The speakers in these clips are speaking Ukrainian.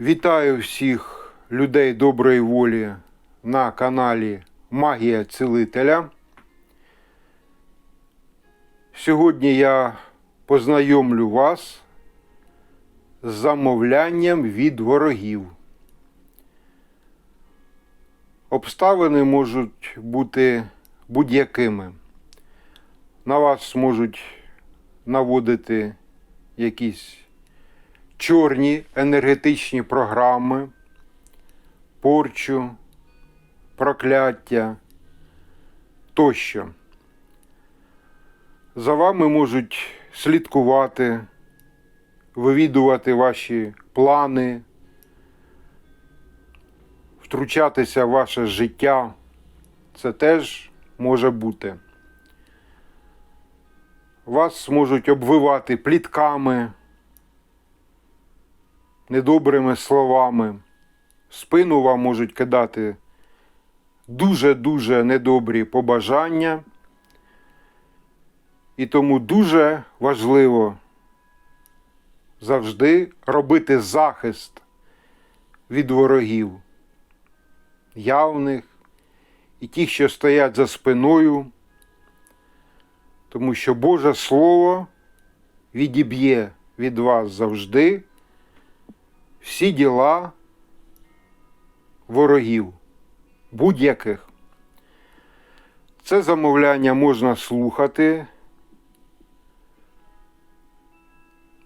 Вітаю всіх людей доброї волі на каналі Магія Цілителя. Сьогодні я познайомлю вас з замовлянням від ворогів. Обставини можуть бути будь-якими. На вас можуть наводити якісь чорні енергетичні програми, порчу, прокляття тощо. За вами можуть слідкувати, вивідувати ваші плани, втручатися в ваше життя. Це теж може бути. Вас можуть обвивати плітками недобрими словами. Спину вам можуть кидати дуже-дуже недобрі побажання. І тому дуже важливо завжди робити захист від ворогів, явних і тих, що стоять за спиною, тому що Боже Слово відіб'є від вас завжди всі діла ворогів будь-яких. Це замовляння можна слухати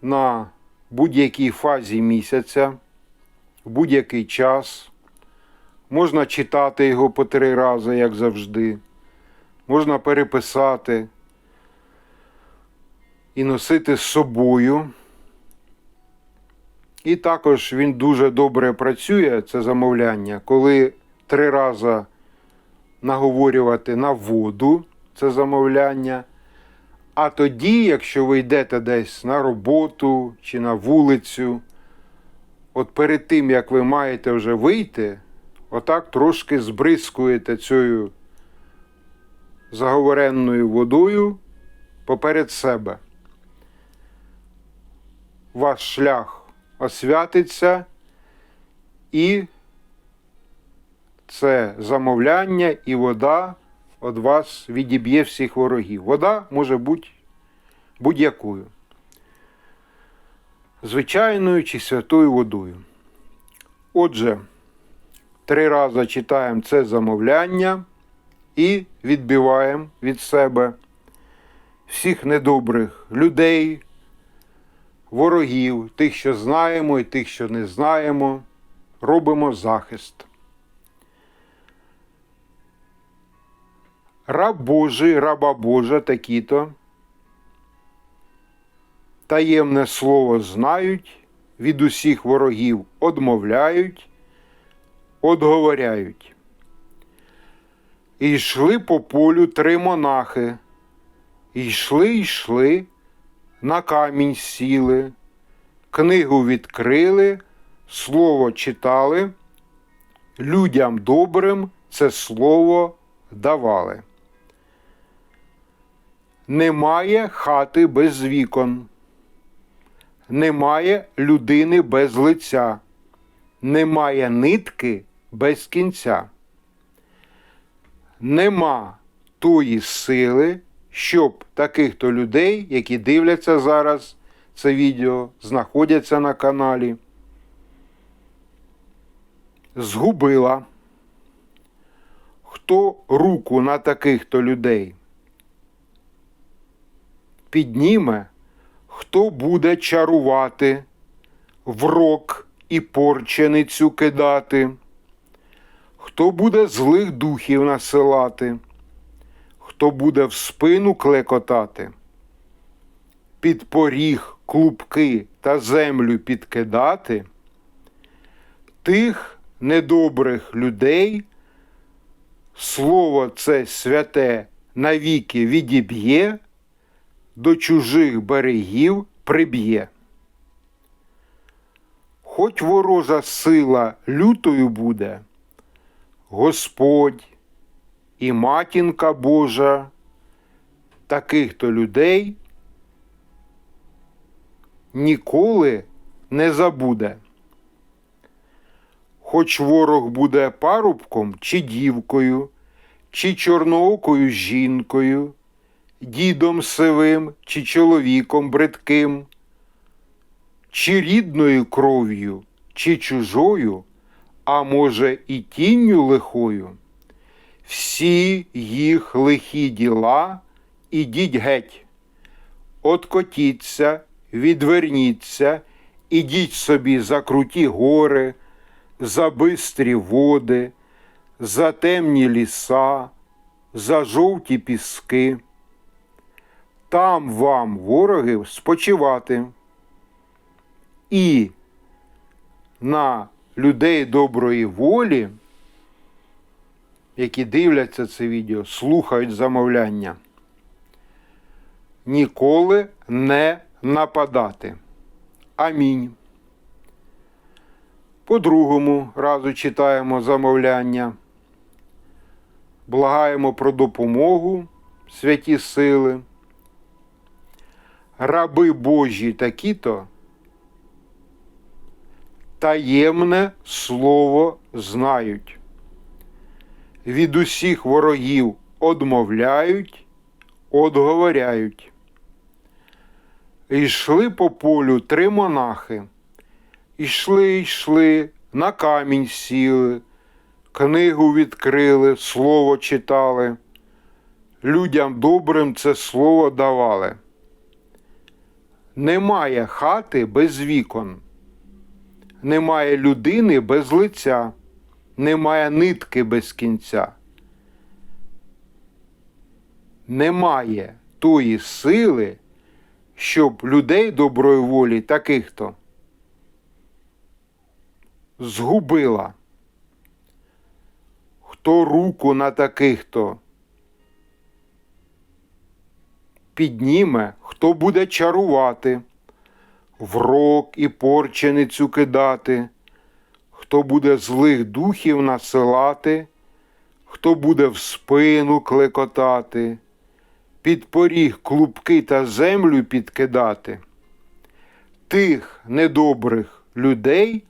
на будь-якій фазі місяця, в будь-який час. Можна читати його по три рази, як завжди. Можна переписати і носити з собою. І також він дуже добре працює, це замовляння, коли три рази наговорювати на воду це замовляння. А тоді, якщо ви йдете десь на роботу чи на вулицю, от перед тим, як ви маєте вже вийти, отак трошки збризкуєте цією заговоренною водою поперед себе. Ваш шлях освятиться і це замовляння і вода від вас відіб'є всіх ворогів. Вода може бути будь-якою. Звичайною чи святою водою. Отже, три рази читаємо це замовляння і відбиваємо від себе всіх недобрих людей, ворогів, тих, що знаємо, і тих, що не знаємо, робимо захист. Раб Божий, раба Божа такі-то. Таємне слово знають, від усіх ворогів одмовляють, одговоряють. І йшли по полю три монахи, і йшли, йшли, на камінь сіли, книгу відкрили, слово читали, людям добрим це слово давали. Немає хати без вікон, немає людини без лиця, немає нитки без кінця. Нема тої сили, щоб таких то людей, які дивляться зараз це відео, знаходяться на каналі, згубила. Хто руку на таких то людей підніме, хто буде чарувати, врок і порченицю кидати, хто буде злих духів насилати, хто буде в спину клекотати, під поріг клубки та землю підкидати, тих недобрих людей. Слово це святе навіки відіб'є, до чужих берегів приб'є. Хоч ворожа сила лютою буде, Господь і матінка Божа, таких то людей ніколи не забуде. хоч ворог буде парубком чи дівкою, чи чорноокою жінкою, дідом сивим чи чоловіком бридким, чи рідною кров'ю, чи чужою, а може, і тінню лихою, всі їх лихі діла ідіть геть, откотіться, відверніться, ідіть собі за круті гори, за бистрі води, за темні ліса, за жовті піски. Там вам, вороги, спочивати. І на людей доброї волі, які дивляться це відео, слухають замовляння. Ніколи не нападати. Амінь. По другому разу читаємо замовляння. Благаємо про допомогу, святі сили. Раби Божі такі-то таємне слово знають. Від усіх ворогів одмовляють, одговоряють. Йшли по полю три монахи. Ішли, йшли, на камінь сіли, книгу відкрили, слово читали. Людям добрим це слово давали. Немає хати без вікон, немає людини без лиця, немає нитки без кінця. Немає тої сили, щоб людей доброї волі таких то згубила. Хто руку на таких то підніме, хто буде чарувати, врок і порченицю кидати, хто буде злих духів насилати, хто буде в спину клекотати, під поріг клубки та землю підкидати. Тих недобрих людей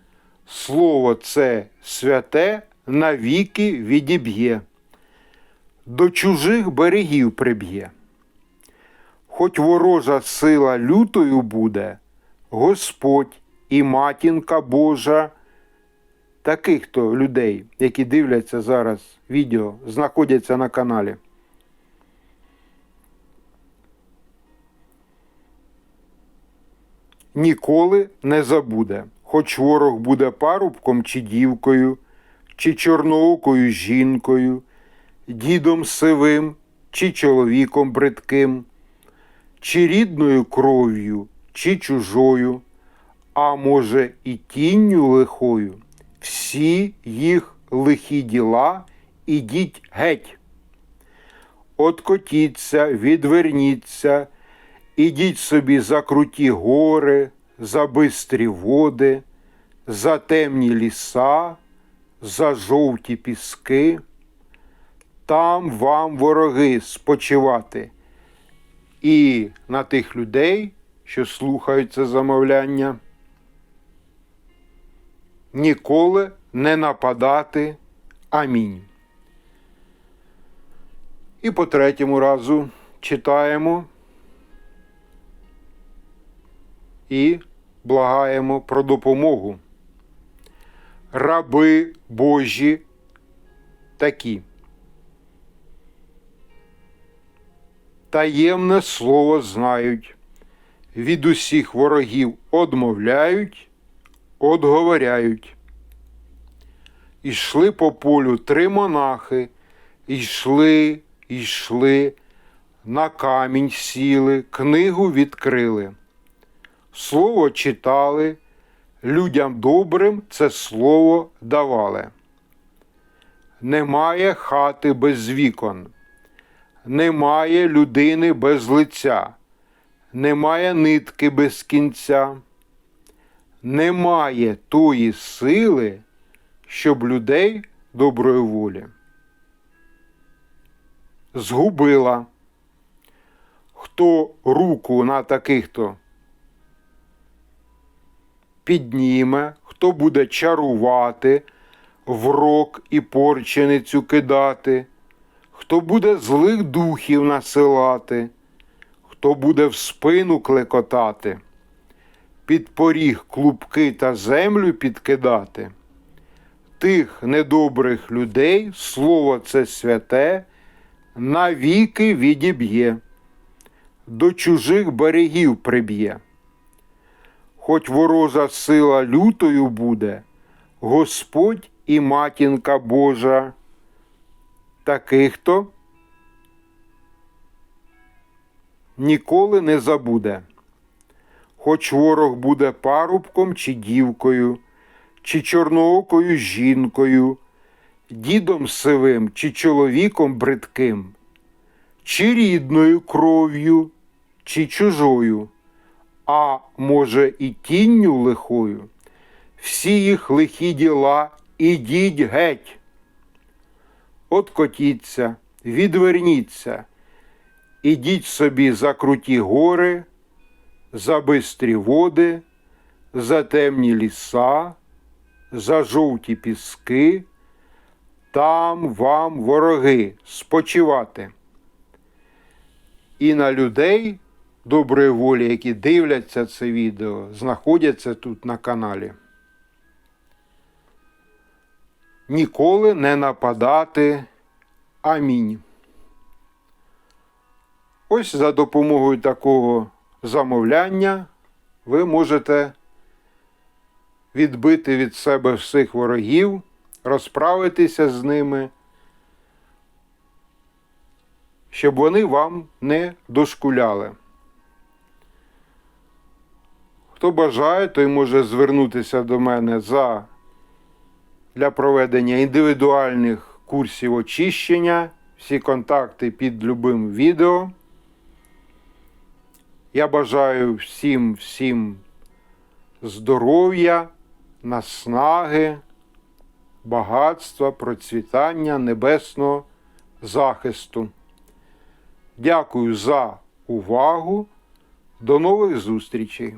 слово це святе навіки відіб'є, до чужих берегів приб'є. Хоч ворожа сила лютою буде, Господь і матінка Божа, таких то людей, які дивляться зараз відео, знаходяться на каналі. Ніколи не забуде, хоч ворог буде парубком чи дівкою, чи чорноокою жінкою, дідом сивим, чи чоловіком бридким чи рідною кров'ю, чи чужою, а може, і тінню лихою, всі їх лихі діла ідіть геть. Откотіться, відверніться, ідіть собі за круті гори, за бистрі води, за темні ліса, за жовті піски. Там вам вороги спочивати і на тих людей, що слухають це замовляння, ніколи не нападати. Амінь. І по третьому разу читаємо і благаємо про допомогу. Раби Божі такі. таємне слово знають, від усіх ворогів одмовляють, одговоряють. Ішли по полю три монахи, йшли, йшли, на камінь сіли, книгу відкрили. Слово читали, людям добрим це слово давали. Немає хати без вікон немає людини без лиця, немає нитки без кінця, немає тої сили, щоб людей доброї волі. Згубила, хто руку на таких-то підніме, хто буде чарувати, в рок і порченицю кидати, хто буде злих духів насилати, хто буде в спину клекотати, під поріг клубки та землю підкидати. Тих недобрих людей слово це святе навіки відіб'є, до чужих берегів приб'є. Хоч ворожа сила лютою буде, Господь і матінка Божа, таких то ніколи не забуде. Хоч ворог буде парубком чи дівкою, чи чорноокою жінкою, дідом сивим чи чоловіком бридким, чи рідною кров'ю, чи чужою, а може і тінню лихою, всі їх лихі діла ідіть геть. Откотіться, відверніться, ідіть собі за круті гори, за бистрі води, за темні ліса, за жовті піски, там вам вороги спочивати. І на людей доброї волі, які дивляться це відео, знаходяться тут на каналі. Ніколи не нападати. Амінь. Ось за допомогою такого замовляння ви можете відбити від себе всіх ворогів, розправитися з ними, щоб вони вам не дошкуляли. Хто бажає, той може звернутися до мене за для проведення індивідуальних курсів очищення. Всі контакти під любим відео. Я бажаю всім всім здоров'я, наснаги, багатства, процвітання, небесного захисту. Дякую за увагу. До нових зустрічей!